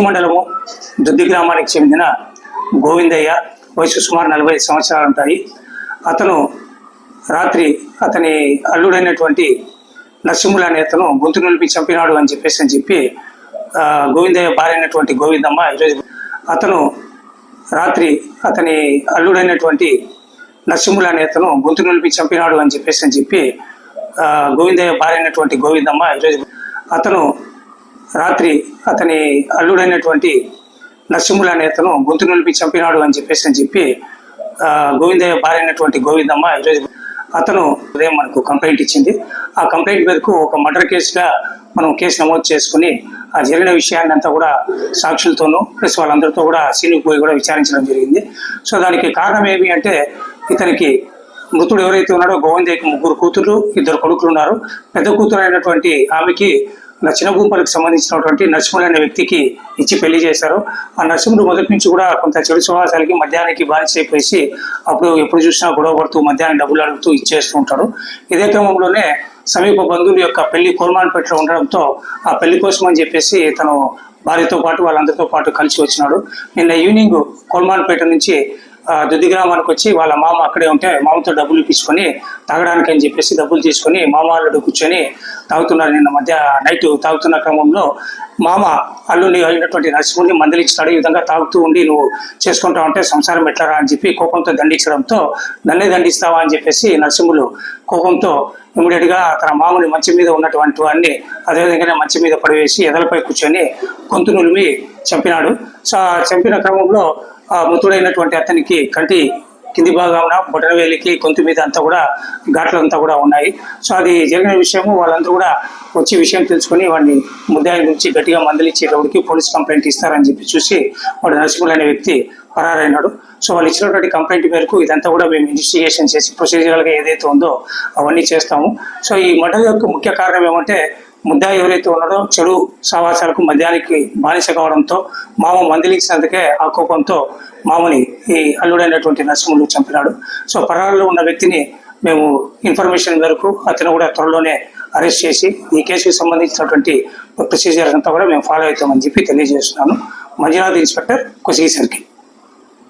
మండలము దుద్ది గ్రామానికి చెందిన గోవిందయ్య వయసు సుమారు నలభై సంవత్సరాలు ఉంటాయి. అతను రాత్రి అతని అల్లుడైనటువంటి నరసింహులు అనే అతను గొంతు నిలిపి చంపినాడు అని చెప్పేసి అని చెప్పి గోవిందయ్య భార్య అయినటువంటి గోవిందమ్మ ఈరోజు అతను రాత్రి అతని అల్లుడైనటువంటి నరసింహులు అనే అతను గొంతు నిలిపి చంపినాడు అని చెప్పేసి అని చెప్పి గోవిందయ్య భార్య అయినటువంటి గోవిందమ్మ ఈరోజు అతను రాత్రి అతని అల్లుడైనటువంటి నరసింహులు అనే అతను గొంతు నిలిపి చంపినాడు అని చెప్పేసి అని చెప్పి గోవిందయ్య భార్య అయినటువంటి గోవిందమ్మ ఈరోజు అతను ఉదయం మనకు కంప్లైంట్ ఇచ్చింది. ఆ కంప్లైంట్ మేరకు ఒక మర్డర్ కేసుగా మనం కేసు నమోదు చేసుకుని ఆ జరిగిన విషయాన్ని అంతా కూడా సాక్షులతోనూ ప్లస్ వాళ్ళందరితో కూడా సీనుకు పోయి కూడా విచారించడం జరిగింది. సో దానికి కారణం ఏమి అంటే ఇతనికి మృతుడు ఎవరైతే ఉన్నాడో గోవిందయ్యకి ముగ్గురు కూతురు ఇద్దరు కొడుకులు ఉన్నారు. పెద్ద కూతురు అయినటువంటి ఆమెకి నా సంబంధించినటువంటి నరసింహుడు అనే వ్యక్తికి ఇచ్చి పెళ్ళి చేశారు. ఆ నరసింహుడు మొదటి నుంచి కూడా కొంత చెడు సువాసాలకి మద్యానికి బానిస అయిపోయి అప్పుడు ఎప్పుడు చూసినా గొడవ పడుతూ మధ్యాహ్నం డబ్బులు అడుగుతూ ఇచ్చేస్తూ ఉంటాడు. ఇదే క్రమంలోనే సమీప బంధువుల యొక్క పెళ్ళి కోల్మాన్పేటలో ఉండడంతో ఆ పెళ్ళి కోసం అని చెప్పేసి తను భార్యతో పాటు వాళ్ళందరితో పాటు కలిసి వచ్చినాడు. నిన్న ఈవినింగ్ కోల్మాన్పేట నుంచి దుద్ది గ్రామానికి వచ్చి వాళ్ళ మామ అక్కడే ఉంటే మామతో డబ్బులు ఇప్పించుకొని తాగడానికి అని చెప్పేసి డబ్బులు తీసుకొని మామ అల్లుడు కూర్చొని తాగుతున్నారు నిన్న మధ్య నైట్ తాగుతున్న క్రమంలో మామ అల్లుని అయినటువంటి నరసింహుడిని మందలించాడు ఈ విధంగా తాగుతూ ఉండి నువ్వు చేసుకుంటావు అంటే సంసారం ఎట్లరా అని చెప్పి కోపంతో దండించడంతో నన్నే దండిస్తావా అని చెప్పేసి నరసింహులు కోపంతో ఇమీడియట్గా తన మామూలు మంచం మీద ఉన్నటువంటి వాడిని అదేవిధంగానే మంచం మీద పడివేసి ఎదలపై కూర్చొని గొంతు నులిమి చంపినాడు. సో చంపిన క్రమంలో ఆ మృతుడైనటువంటి అతనికి కంటి కింది భాగాన బొటనవేలికి గొంతు మీద అంతా కూడా ఘాట్లంతా కూడా ఉన్నాయి. సో అది జరిగిన విషయము వాళ్ళందరూ కూడా వచ్చి విషయం తెలుసుకొని వాడిని ముద్దాయి నుంచి గట్టిగా మందలిచ్చేటప్పటికి పోలీస్ కంప్లైంట్ ఇస్తారని చెప్పి చూసి వాడు నరసింహులు అనే వ్యక్తి పరారైనాడు. సో వాళ్ళు ఇచ్చినటువంటి కంప్లైంట్ మేరకు ఇదంతా కూడా మేము ఇన్వెస్టిగేషన్ చేసి ప్రొసీజరల్గా ఏదైతే ఉందో అవన్నీ చేస్తాము. సో ఈ మర్డర్ యొక్క ముఖ్య కారణం ఏమంటే ముద్ద ఎవరైతే ఉన్నాడో చెడు సమాచారాలకు మద్యానికి బానిస కావడంతో మామ మందలించినందుకే ఆ కోపంతో మామని ఈ అల్లుడైనటువంటి నరసింహుడు చంపినాడు. సో పరారులో ఉన్న వ్యక్తిని మేము ఇన్ఫర్మేషన్ మేరకు అతను కూడా త్వరలోనే అరెస్ట్ చేసి ఈ కేసుకు సంబంధించినటువంటి ప్రొసీజర్ అంతా కూడా మేము ఫాలో అవుతామని చెప్పి తెలియజేస్తున్నాను. Manjunath inspector Kosigi circle